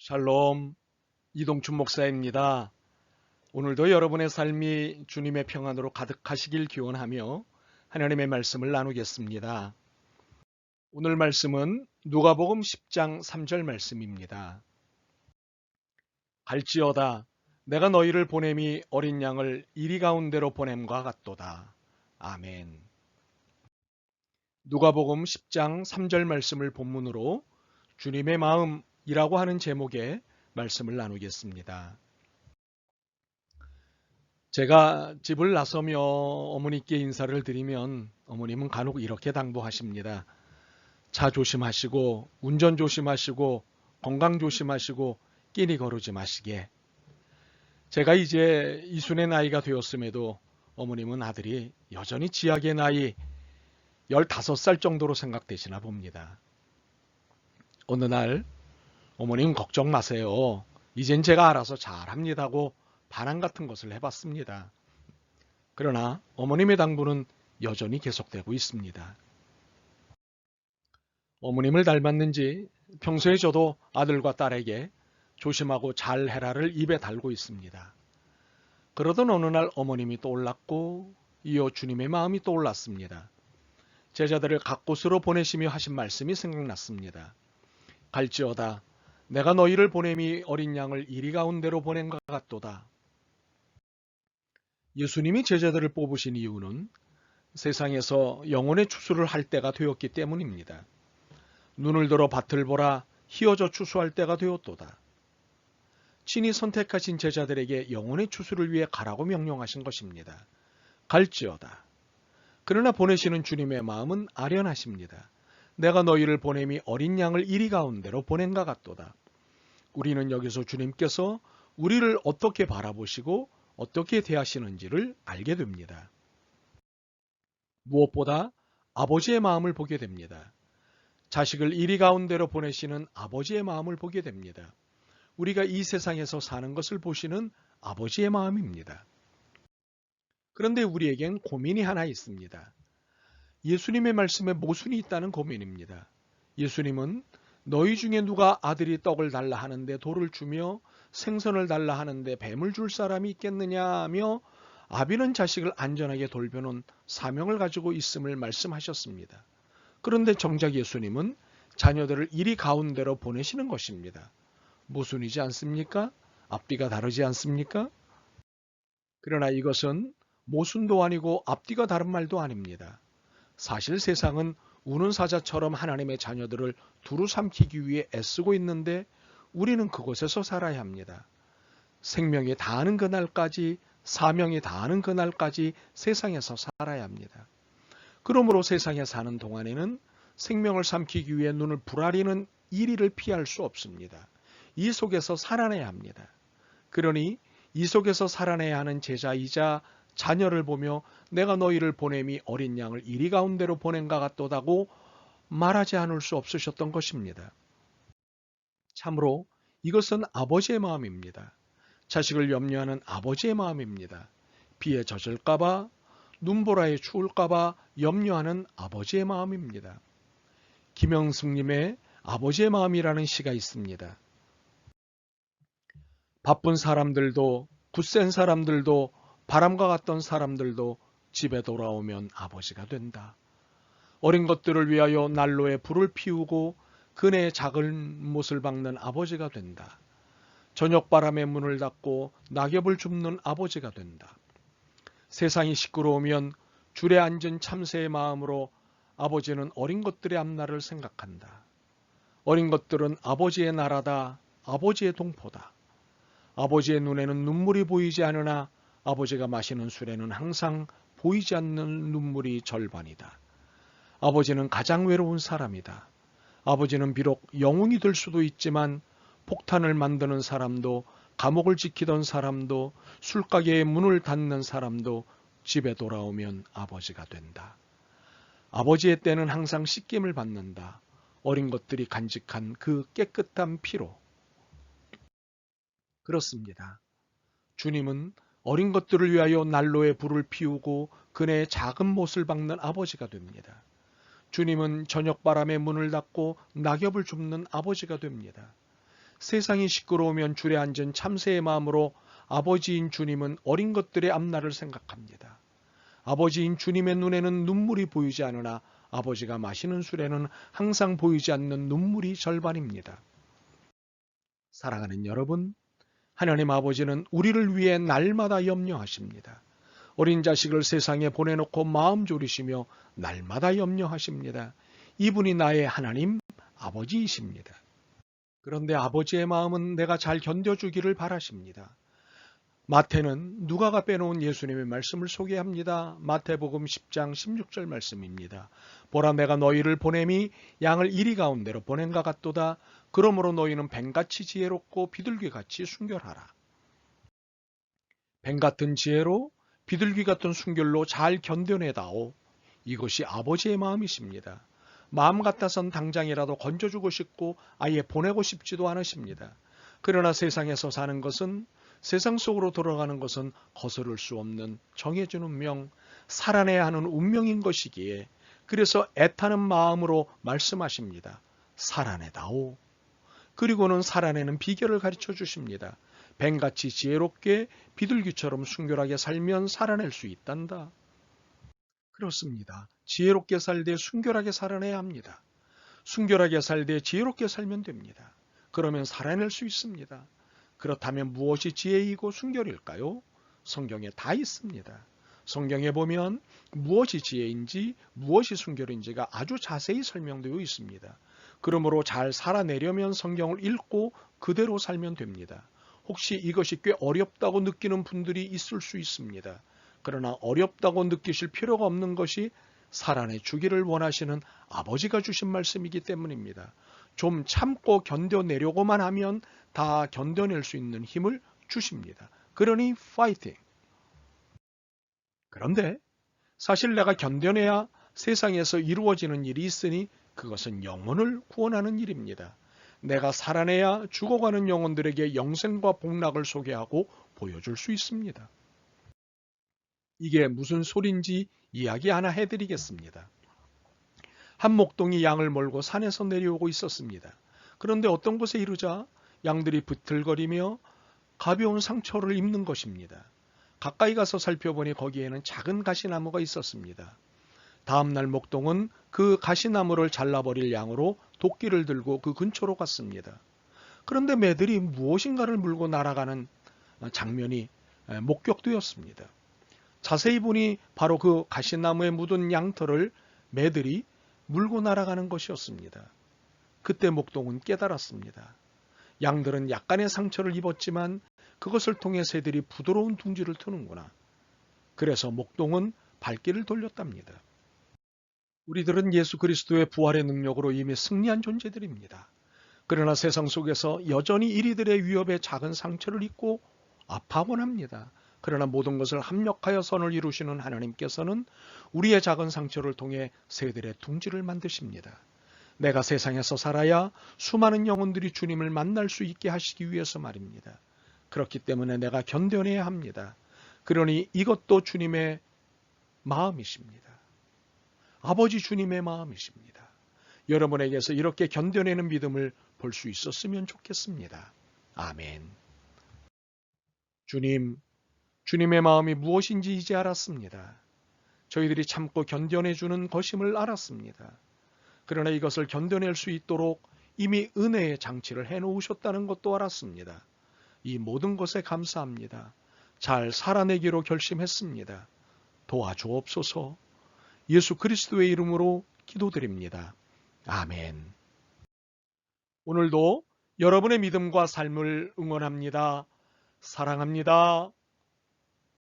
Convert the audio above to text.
샬롬 이동춘 목사입니다. 오늘도 여러분의 삶이 주님의 평안으로 가득하시길 기원하며 하나님의 말씀을 나누겠습니다. 오늘 말씀은 누가복음 10장 3절 말씀입니다. 갈지어다 내가 너희를 보냄이 어린 양을 이리 가운데로 보냄과 같도다. 아멘. 누가복음 10장 3절 말씀을 본문으로 주님의 마음 이라고 하는 제목의 말씀을 나누겠습니다. 제가 집을 나서며 어머니께 인사를 드리면 어머님은 간혹 이렇게 당부하십니다. 차 조심하시고 운전 조심하시고 건강 조심하시고 끼니 거르지 마시게. 제가 이제 이순의 나이가 되었음에도 어머님은 아들이 여전히 지약의 나이 15살 정도로 생각되시나 봅니다. 어느 날 어머님 걱정 마세요. 이젠 제가 알아서 잘합니다고 반항 같은 것을 해봤습니다. 그러나 어머님의 당부는 여전히 계속되고 있습니다. 어머님을 닮았는지 평소에 저도 아들과 딸에게 조심하고 잘 해라를 입에 달고 있습니다. 그러던 어느 날 어머님이 떠올랐고 이어 주님의 마음이 떠올랐습니다. 제자들을 각 곳으로 보내시며 하신 말씀이 생각났습니다. 갈지어다 내가 너희를 보냄이 어린 양을 이리 가운데로 보낸 것 같도다. 예수님이 제자들을 뽑으신 이유는 세상에서 영혼의 추수를 할 때가 되었기 때문입니다. 눈을 들어 밭을 보라 희어져 추수할 때가 되었도다. 친히 선택하신 제자들에게 영혼의 추수를 위해 가라고 명령하신 것입니다. 갈지어다. 그러나 보내시는 주님의 마음은 아련하십니다. 내가 너희를 보냄이 어린 양을 이리 가운데로 보낸가 같도다. 우리는 여기서 주님께서 우리를 어떻게 바라보시고 어떻게 대하시는지를 알게 됩니다. 무엇보다 아버지의 마음을 보게 됩니다. 자식을 이리 가운데로 보내시는 아버지의 마음을 보게 됩니다. 우리가 이 세상에서 사는 것을 보시는 아버지의 마음입니다. 그런데 우리에겐 고민이 하나 있습니다. 예수님의 말씀에 모순이 있다는 고민입니다. 예수님은 너희 중에 누가 아들이 떡을 달라 하는데 돌을 주며 생선을 달라 하는데 뱀을 줄 사람이 있겠느냐 하며 아비는 자식을 안전하게 돌보는 사명을 가지고 있음을 말씀하셨습니다. 그런데 정작 예수님은 자녀들을 이리 가운데로 보내시는 것입니다. 모순이지 않습니까? 앞뒤가 다르지 않습니까? 그러나 이것은 모순도 아니고 앞뒤가 다른 말도 아닙니다. 사실 세상은 우는 사자처럼 하나님의 자녀들을 두루 삼키기 위해 애쓰고 있는데 우리는 그곳에서 살아야 합니다. 생명이 다하는 그날까지 사명이 다하는 그날까지 세상에서 살아야 합니다. 그러므로 세상에 사는 동안에는 생명을 삼키기 위해 눈을 부라리는 이리를 피할 수 없습니다. 이 속에서 살아내야 합니다. 그러니 이 속에서 살아내야 하는 제자이자 자녀를 보며 내가 너희를 보냄이 어린 양을 이리 가운데로 보낸가 같도다고 말하지 않을 수 없으셨던 것입니다. 참으로 이것은 아버지의 마음입니다. 자식을 염려하는 아버지의 마음입니다. 비에 젖을까봐 눈보라에 추울까봐 염려하는 아버지의 마음입니다. 김영승님의 아버지의 마음이라는 시가 있습니다. 바쁜 사람들도 굳센 사람들도 바람과 같던 사람들도 집에 돌아오면 아버지가 된다. 어린 것들을 위하여 난로에 불을 피우고 그네의 작은 못을 박는 아버지가 된다. 저녁 바람에 문을 닫고 낙엽을 줍는 아버지가 된다. 세상이 시끄러우면 줄에 앉은 참새의 마음으로 아버지는 어린 것들의 앞날을 생각한다. 어린 것들은 아버지의 나라다, 아버지의 동포다. 아버지의 눈에는 눈물이 보이지 않으나 아버지가 마시는 술에는 항상 보이지 않는 눈물이 절반이다. 아버지는 가장 외로운 사람이다. 아버지는 비록 영웅이 될 수도 있지만 폭탄을 만드는 사람도 감옥을 지키던 사람도 술가게의 문을 닫는 사람도 집에 돌아오면 아버지가 된다. 아버지의 때는 항상 씻김을 받는다. 어린 것들이 간직한 그 깨끗한 피로. 그렇습니다. 주님은 어린 것들을 위하여 난로에 불을 피우고 그네의 작은 못을 박는 아버지가 됩니다. 주님은 저녁 바람에 문을 닫고 낙엽을 줍는 아버지가 됩니다. 세상이 시끄러우면 줄에 앉은 참새의 마음으로 아버지인 주님은 어린 것들의 앞날을 생각합니다. 아버지인 주님의 눈에는 눈물이 보이지 않으나 아버지가 마시는 술에는 항상 보이지 않는 눈물이 절반입니다. 사랑하는 여러분, 하나님 아버지는 우리를 위해 날마다 염려하십니다. 어린 자식을 세상에 보내놓고 마음 졸이시며 날마다 염려하십니다. 이분이 나의 하나님 아버지이십니다. 그런데 아버지의 마음은 내가 잘 견뎌주기를 바라십니다. 마태는 누가가 빼놓은 예수님의 말씀을 소개합니다. 마태복음 10장 16절 말씀입니다. 보라 내가 너희를 보냄이 양을 이리 가운데로 보낸가 같도다. 그러므로 너희는 뱀같이 지혜롭고 비둘기같이 순결하라. 뱀 같은 지혜로 비둘기 같은 순결로 잘 견뎌내다오. 이것이 아버지의 마음이십니다. 마음 같아선 당장이라도 건져주고 싶고 아예 보내고 싶지도 않으십니다. 그러나 세상에서 사는 것은 세상 속으로 돌아가는 것은 거스를 수 없는 정해주는 명, 살아내야 하는 운명인 것이기에 그래서 애타는 마음으로 말씀하십니다. 살아내다오. 그리고는 살아내는 비결을 가르쳐 주십니다. 뱀같이 지혜롭게 비둘기처럼 순결하게 살면 살아낼 수 있단다. 그렇습니다. 지혜롭게 살되 순결하게 살아내야 합니다. 순결하게 살되 지혜롭게 살면 됩니다. 그러면 살아낼 수 있습니다. 그렇다면 무엇이 지혜이고 순결일까요? 성경에 다 있습니다. 성경에 보면 무엇이 지혜인지 무엇이 순결인지가 아주 자세히 설명되어 있습니다. 그러므로 잘 살아내려면 성경을 읽고 그대로 살면 됩니다. 혹시 이것이 꽤 어렵다고 느끼는 분들이 있을 수 있습니다. 그러나 어렵다고 느끼실 필요가 없는 것이 살아내 주기를 원하시는 아버지가 주신 말씀이기 때문입니다. 좀 참고 견뎌내려고만 하면 다 견뎌낼 수 있는 힘을 주십니다. 그러니 파이팅. 그런데 사실 내가 견뎌내야 세상에서 이루어지는 일이 있으니 그것은 영혼을 구원하는 일입니다. 내가 살아내야 죽어가는 영혼들에게 영생과 복락을 소개하고 보여줄 수 있습니다. 이게 무슨 소린지 이야기 하나 해드리겠습니다. 한 목동이 양을 몰고 산에서 내려오고 있었습니다. 그런데 어떤 곳에 이르자 양들이 부틀거리며 가벼운 상처를 입는 것입니다. 가까이 가서 살펴보니 거기에는 작은 가시나무가 있었습니다. 다음날 목동은 그 가시나무를 잘라버릴 양으로 도끼를 들고 그 근처로 갔습니다. 그런데 매들이 무엇인가를 물고 날아가는 장면이 목격되었습니다. 자세히 보니 바로 그 가시나무에 묻은 양털을 매들이 물고 날아가는 것이었습니다. 그때 목동은 깨달았습니다. 양들은 약간의 상처를 입었지만 그것을 통해 새들이 부드러운 둥지를 트는구나. 그래서 목동은 발길을 돌렸답니다. 우리들은 예수 그리스도의 부활의 능력으로 이미 승리한 존재들입니다. 그러나 세상 속에서 여전히 이리들의 위협에 작은 상처를 입고 아파하곤 합니다. 그러나 모든 것을 합력하여 선을 이루시는 하나님께서는 우리의 작은 상처를 통해 새들의 둥지를 만드십니다. 내가 세상에서 살아야 수많은 영혼들이 주님을 만날 수 있게 하시기 위해서 말입니다. 그렇기 때문에 내가 견뎌내야 합니다. 그러니 이것도 주님의 마음이십니다. 아버지 주님의 마음이십니다. 여러분에게서 이렇게 견뎌내는 믿음을 볼 수 있었으면 좋겠습니다. 아멘. 주님, 주님의 마음이 무엇인지 이제 알았습니다. 저희들이 참고 견뎌내주는 것임을 알았습니다. 그러나 이것을 견뎌낼 수 있도록 이미 은혜의 장치를 해놓으셨다는 것도 알았습니다. 이 모든 것에 감사합니다. 잘 살아내기로 결심했습니다. 도와주옵소서 예수 그리스도의 이름으로 기도드립니다. 아멘. 오늘도 여러분의 믿음과 삶을 응원합니다. 사랑합니다.